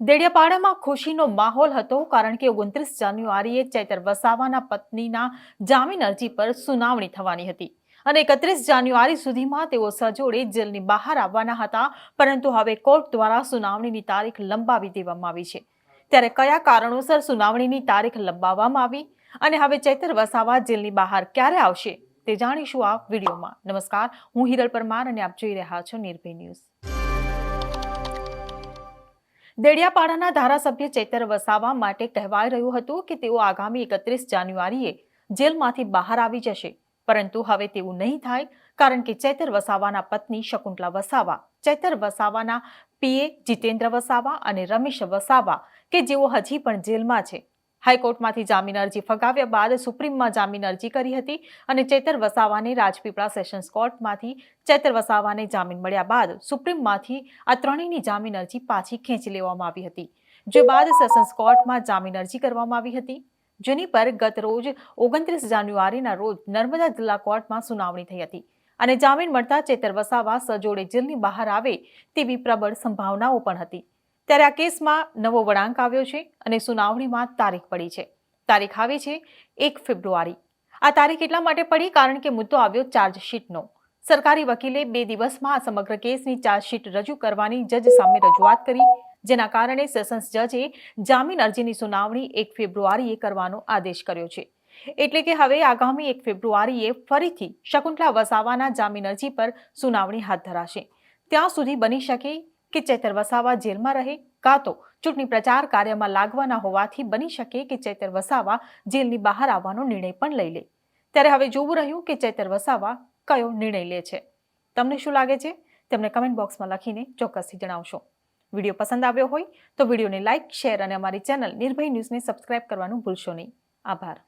દેડિયાપાડામાં ખુશીનો માહોલ હતો કારણ કે ઓગણત્રીસ જાન્યુઆરીએ ચૈતર વસાવાના પત્નીના જામીન અરજી પર સુનાવણી થવાની હતી અને એકત્રીસ જાન્યુઆરી સુધીમાં તેઓ સજોડે જેલની બહાર આવવાના હતા, પરંતુ હવે કોર્ટ દ્વારા સુનાવણીની તારીખ લંબાવી દેવામાં આવી છે. ત્યારે કયા કારણોસર સુનાવણીની તારીખ લંબાવવામાં આવી અને હવે ચૈતર વસાવા જેલની બહાર ક્યારે આવશે તે જાણીશું આ વિડીયોમાં. નમસ્કાર, હું હિરલ પરમાર અને આપ જોઈ રહ્યા છો નિર્ભય ન્યૂઝ. દેડિયાપાડાના ધારાસભ્ય ચેતર વસાવા માટે કહેવાઈ રહ્યું હતું કે તેઓ આગામી એકત્રીસ જાન્યુઆરીએ જેલમાંથી બહાર આવી જશે. પરંતુ હવે તેવું નહીં થાય, કારણ કે ચેતર વસાવાના પત્ની શકુંતલા વસાવા, ચેતર વસાવાના પીએ જીતેન્દ્ર વસાવા અને રમેશ વસાવા, કે જેઓ હજી પણ જેલમાં છે. હાઈકોર્ટમાંથી જામીન અરજી ફગાવ્યા બાદ સુપ્રીમમાં જામીન અરજી કરી હતી અને ચેતર વસાવાને રાજપીપળા સેશન્સ કોર્ટમાંથી ચેતર વસાવાને જામીન મળ્યા બાદ સુપ્રીમમાંથી આ ત્રણેયની જામીન અરજી પાછી ખેંચી લેવામાં આવી હતી, જે બાદ સેશન્સ કોર્ટમાં જામીન અરજી કરવામાં આવી હતી, જેની પર ગત રોજ ઓગણત્રીસ જાન્યુઆરીના રોજ નર્મદા જિલ્લા કોર્ટમાં સુનાવણી થઈ હતી અને જામીન મળતા ચેતર વસાવા સજોડે જેલની બહાર આવે તેવી પ્રબળ સંભાવનાઓ પણ હતી. ત્યારે આ કેસમાં નવો વળાંક આવ્યો છે અને સુનાવણીમાં તારીખ પડી છે. તારીખ આવી છે એક ફેબ્રુઆરી. આ તારીખ એટલા માટે પડી કારણ કે મુદ્દો આવ્યો ચાર્જશીટનો. સરકારી વકીલે બે દિવસમાં આ સમગ્ર કેસની ચાર્જશીટ રજૂ કરવાની જજ સામે રજૂઆત કરી, જેના કારણે સેશન્સ જજે જામીન અરજીની સુનાવણી એક ફેબ્રુઆરીએ કરવાનો આદેશ કર્યો છે. એટલે કે હવે આગામી એક ફેબ્રુઆરીએ ફરીથી શકુંતલા વસાવાના જામીન અરજી પર સુનાવણી હાથ ધરાશે. ત્યાં સુધી બની શકે કે ચૈતર વસાવા જેલમાં રહે, કાં તો ચૂંટણી પ્રચાર કાર્યમાં લાગવાના હોવાથી બની શકે કે ચૈતર વસાવા જેલની બહાર આવવાનો નિર્ણય પણ લઈ લે. ત્યારે હવે જોવું રહ્યું કે ચૈતર વસાવા કયો નિર્ણય લે છે. તમને શું લાગે છે? તેમને કમેન્ટ બોક્સમાં લખીને ચોક્કસથી જણાવશો. વીડિયો પસંદ આવ્યો હોય તો વિડીયોને લાઇક શેર અને અમારી ચેનલ નિર્ભય ન્યૂઝને સબસ્ક્રાઇબ કરવાનું ભૂલશો નહીં. આભાર.